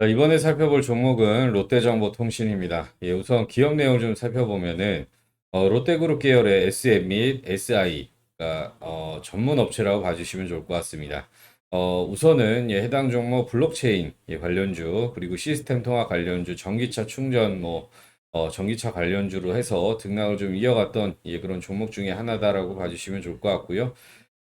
자, 이번에 살펴볼 종목은 롯데정보통신입니다. 예, 우선 기업 내용을 좀 살펴보면은 어, 롯데그룹 계열의 SM 및 SI가 어, 전문 업체라고 봐주시면 좋을 것 같습니다. 어, 우선은 예, 해당 종목 블록체인 예, 관련주 그리고 시스템 통합 관련주, 전기차 충전 뭐 어, 전기차 관련주로 해서 등락을 좀 이어갔던 예, 그런 종목 중에 하나다라고 봐주시면 좋을 것 같고요.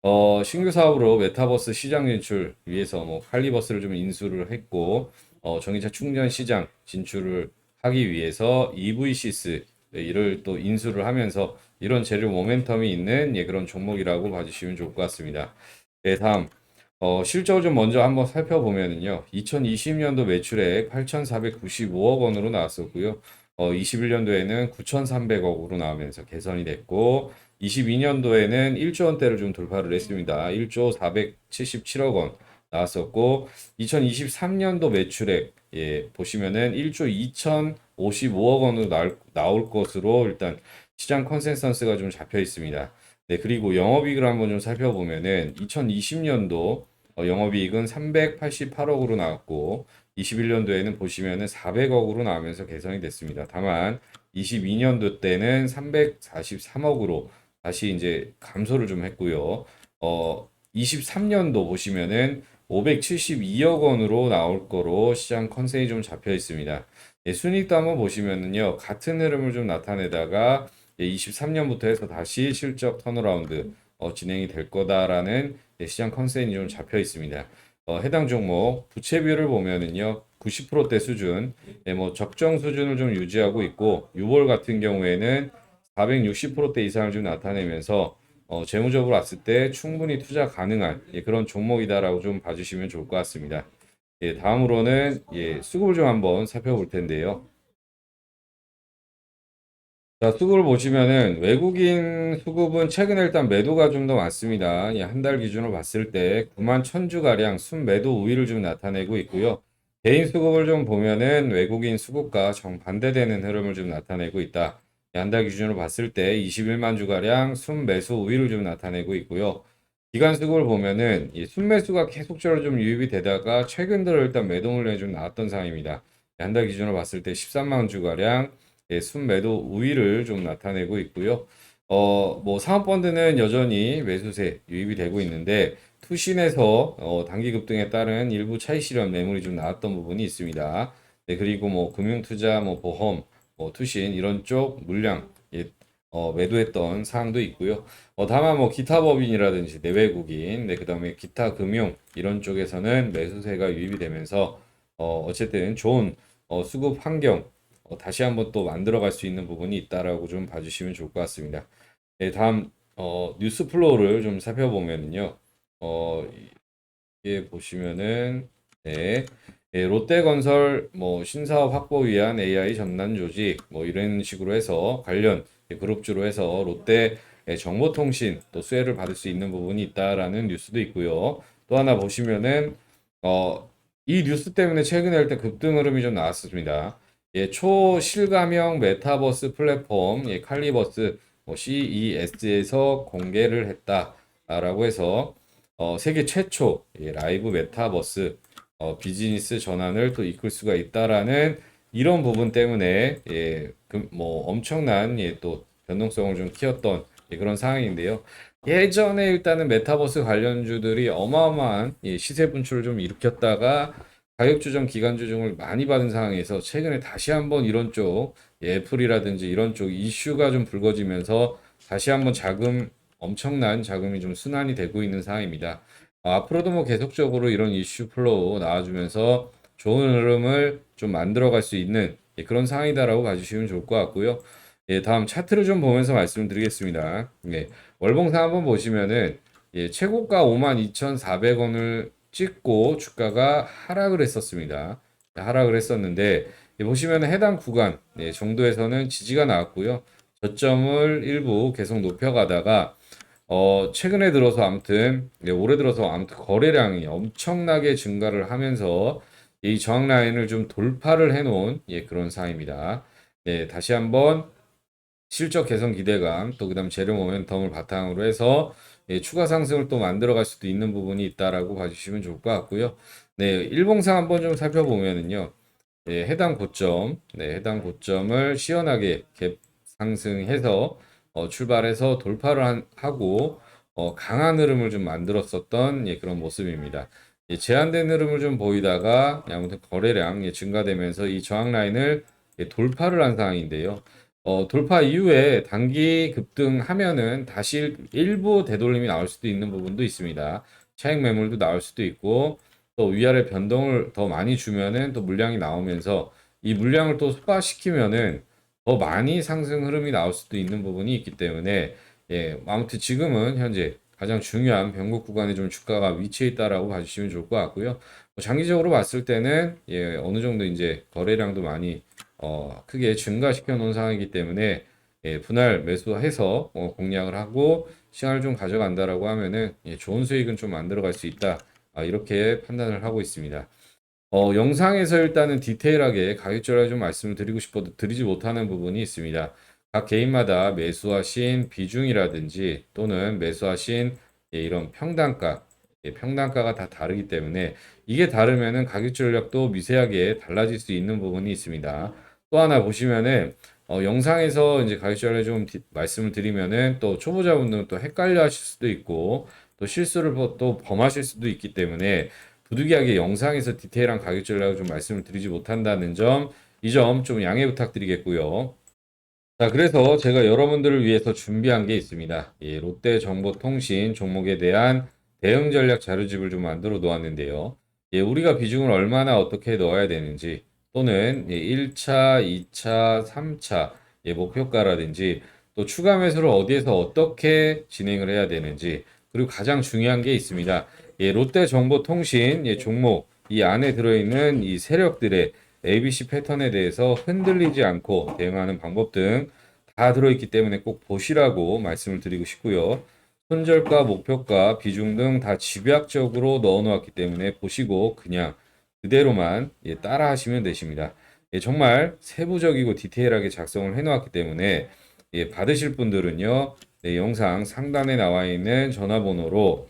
어, 신규 사업으로 메타버스 시장 진출 위해서 뭐 칼리버스를 좀 인수를 했고 어, 전기차 충전 시장 진출을 하기 위해서 EV시스 이를 또 인수를 하면서 이런 재료 모멘텀이 있는 예, 그런 종목이라고 봐주시면 좋을 것 같습니다. 네, 다음 어, 실적을 좀 먼저 한번 살펴보면은요. 2020년도 매출액 8,495억 원으로 나왔었고요. 어, 21년도에는 9,300억으로 나오면서 개선이 됐고 22년도에는 1조 원대를 좀 돌파를 했습니다. 1조 477억 원 나왔었고 2023년도 매출액 예, 보시면은 1조 2,055억 원으로 나올, 나올 것으로 일단 시장 컨센서스가 좀 잡혀 있습니다. 네, 그리고 영업이익을 한번 좀 살펴보면은 2020년도 어, 영업이익은 388억으로 나왔고 21년도에는 보시면은 400억으로 나오면서 개선이 됐습니다. 다만 22년도 때는 343억으로 다시 이제 감소를 좀 했고요. 어, 23년도 보시면은 572억 원으로 나올 거로 시장 컨센이 좀 잡혀 있습니다. 예, 순이익도 한번 보시면은요, 같은 흐름을 좀 나타내다가 예, 23년부터 해서 다시 실적 턴어라운드 어, 진행이 될 거다라는 예, 시장 컨센이 좀 잡혀 있습니다. 어, 해당 종목 부채 비율을 보면은요, 90%대 수준, 예, 뭐 적정 수준을 좀 유지하고 있고, 6월 같은 경우에는 460%대 이상을 좀 나타내면서 어, 재무적으로 봤을 때 충분히 투자 가능한 예, 그런 종목이다라고 좀 봐주시면 좋을 것 같습니다. 예, 다음으로는 예, 수급을 좀 한번 살펴볼 텐데요. 자, 수급을 보시면은 외국인 수급은 최근에 일단 매도가 좀 더 많습니다. 예, 한 달 기준으로 봤을 때 9만 1000주 가량 순매도 우위를 좀 나타내고 있고요. 개인 수급을 좀 보면은 외국인 수급과 정반대되는 흐름을 좀 나타내고 있다. 한달 기준으로 봤을 때 21만 주가량 순매수 우위를 좀 나타내고 있고요. 기간 수급을 보면은 이 순매수가 계속적으로 좀 유입이 되다가 최근 들어 일단 매도물량이 좀 나왔던 상황입니다. 한달 기준으로 봤을 때 13만 주가량 예, 순매도 우위를 좀 나타내고 있고요. 어, 뭐 사모펀드는 여전히 매수세 유입이 되고 있는데 투신에서 어, 단기 급등에 따른 일부 차익 실현 매물이 좀 나왔던 부분이 있습니다. 네, 그리고 뭐 금융투자, 뭐 보험, 뭐 투신 이런 쪽 물량 예, 어, 매도했던 사항도 있고요. 어, 다만 뭐 기타 법인이라든지 내외국인, 네, 그다음에 기타 금융 이런 쪽에서는 매수세가 유입이 되면서 어, 어쨌든 좋은 어, 수급 환경 어, 다시 한번 또 만들어갈 수 있는 부분이 있다라고 좀 봐주시면 좋을 것 같습니다. 네, 다음 어, 뉴스 플로우를 좀 살펴보면요. 어, 이게 보시면은 네, 예, 롯데건설 뭐 신사업 확보 위한 AI 전단 조직 뭐 이런 식으로 해서 관련 예, 그룹주로 해서 롯데 예, 정보통신 또 수혜를 받을 수 있는 부분이 있다라는 뉴스도 있고요. 또 하나 보시면은 어, 이 뉴스 때문에 최근에 일단 급등 흐름이 좀 나왔습니다. 예, 초실감형 메타버스 플랫폼 예, 칼리버스 뭐 CES에서 공개를 했다라고 해서 어, 세계 최초 예, 라이브 메타버스 어, 비즈니스 전환을 또 이끌 수가 있다라는 이런 부분 때문에 예, 그, 뭐 엄청난 예, 또 변동성을 좀 키웠던 예, 그런 상황인데요. 예전에 일단은 메타버스 관련주들이 어마어마한 예, 시세 분출을 좀 일으켰다가 가격 조정 기간 조정을 많이 받은 상황에서 최근에 다시 한번 이런 쪽 예, 애플이라든지 이런 쪽 이슈가 좀 불거지면서 다시 한번 자금 엄청난 자금이 좀 순환이 되고 있는 상황입니다. 어, 앞으로도 뭐 계속적으로 이런 이슈 플로우 나와주면서 좋은 흐름을 좀 만들어갈 수 있는 예, 그런 상황이다라고 봐주시면 좋을 것 같고요. 예, 다음 차트를 좀 보면서 말씀드리겠습니다. 예, 월봉상 한번 보시면은 예, 최고가 52,400원을 찍고 주가가 하락을 했었습니다. 하락을 했었는데 예, 보시면 해당 구간 예, 정도에서는 지지가 나왔고요. 저점을 일부 계속 높여가다가 어, 최근에 들어서 아무튼 네, 올해 들어서 아무튼 거래량이 엄청나게 증가를 하면서 이 저항 라인을 좀 돌파를 해놓은 예, 그런 상황입니다. 네, 다시 한번 실적 개선 기대감 또 그다음 재료 모멘텀을 바탕으로 해서 예, 추가 상승을 또 만들어갈 수도 있는 부분이 있다라고 봐주시면 좋을 것 같고요. 네, 일봉상 한번 좀 살펴보면은요. 네, 해당 고점, 네, 해당 고점을 시원하게 갭 상승해서 어, 출발해서 돌파를 한- 하고 어, 강한 흐름을 좀 만들었었던 예, 그런 모습입니다. 예, 제한된 흐름을 좀 보이다가 예, 아무튼 거래량 예, 증가되면서 이 저항 라인을 예, 돌파를 한 상황인데요. 어, 돌파 이후에 단기 급등하면은 다시 일부 되돌림이 나올 수도 있는 부분도 있습니다. 차익 매물도 나올 수도 있고 또 위아래 변동을 더 많이 주면은 또 물량이 나오면서 이 물량을 또 소화시키면은 더 많이 상승 흐름이 나올 수도 있는 부분이 있기 때문에 예, 아무튼 지금은 현재 가장 중요한 변곡 구간에 좀 주가가 위치해 있다라고 봐주시면 좋을 것 같고요. 뭐 장기적으로 봤을 때는 예, 어느 정도 이제 거래량도 많이 어, 크게 증가시켜 놓은 상황이기 때문에 예, 분할 매수해서 어, 공략을 하고 시간을 좀 가져간다라고 하면은 예, 좋은 수익은 좀 만들어갈 수 있다. 아, 이렇게 판단을 하고 있습니다. 어, 영상에서 일단은 디테일하게 가격절하게 좀 말씀을 드리고 싶어도 드리지 못하는 부분이 있습니다. 각 개인마다 매수하신 비중이라든지 또는 매수하신 예, 이런 평단가, 예, 평단가가 다 다르기 때문에 이게 다르면은 가격 전략도 미세하게 달라질 수 있는 부분이 있습니다. 또 하나 보시면은 어, 영상에서 이제 가격 전략 좀 디- 말씀을 드리면은 또 초보자분들은 또 헷갈려 하실 수도 있고 또 실수를 버- 또 범하실 수도 있기 때문에 부득이하게 영상에서 디테일한 가격 전략을 좀 말씀을 드리지 못한다는 점, 이 점 좀 양해 부탁드리겠고요. 자, 그래서 제가 여러분들을 위해서 준비한 게 있습니다. 예, 롯데 정보통신 종목에 대한 대응 전략 자료집을 좀 만들어 놓았는데요. 예, 우리가 비중을 얼마나 어떻게 넣어야 되는지, 또는 예, 1차, 2차, 3차 예, 목표가라든지, 또 추가 매수를 어디에서 어떻게 진행을 해야 되는지, 그리고 가장 중요한 게 있습니다. 예, 롯데정보통신 예, 종목 이 안에 들어있는 이 세력들의 ABC 패턴에 대해서 흔들리지 않고 대응하는 방법 등 다 들어있기 때문에 꼭 보시라고 말씀을 드리고 싶고요. 손절가, 목표가, 비중 등 다 집약적으로 넣어 놓았기 때문에 보시고 그냥 그대로만 예, 따라 하시면 되십니다. 예, 정말 세부적이고 디테일하게 작성을 해 놓았기 때문에 예, 받으실 분들은요. 네, 영상 상단에 나와 있는 전화번호로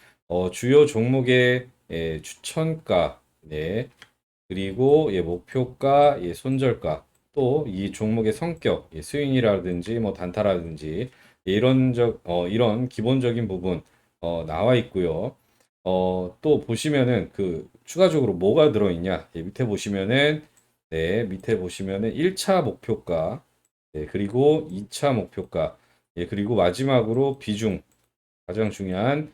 어, 주요 종목의 예, 추천가, 네, 그리고 예, 목표가, 예, 손절가, 또 이 종목의 성격, 예, 스윙이라든지 뭐 단타라든지 예, 이런 적, 어, 이런 기본적인 부분 어, 나와 있고요. 어, 또 보시면은 그 추가적으로 뭐가 들어있냐? 예, 밑에 보시면은 네, 밑에 보시면은 1차 목표가, 예, 그리고 2차 목표가, 예, 그리고 마지막으로 비중, 가장 중요한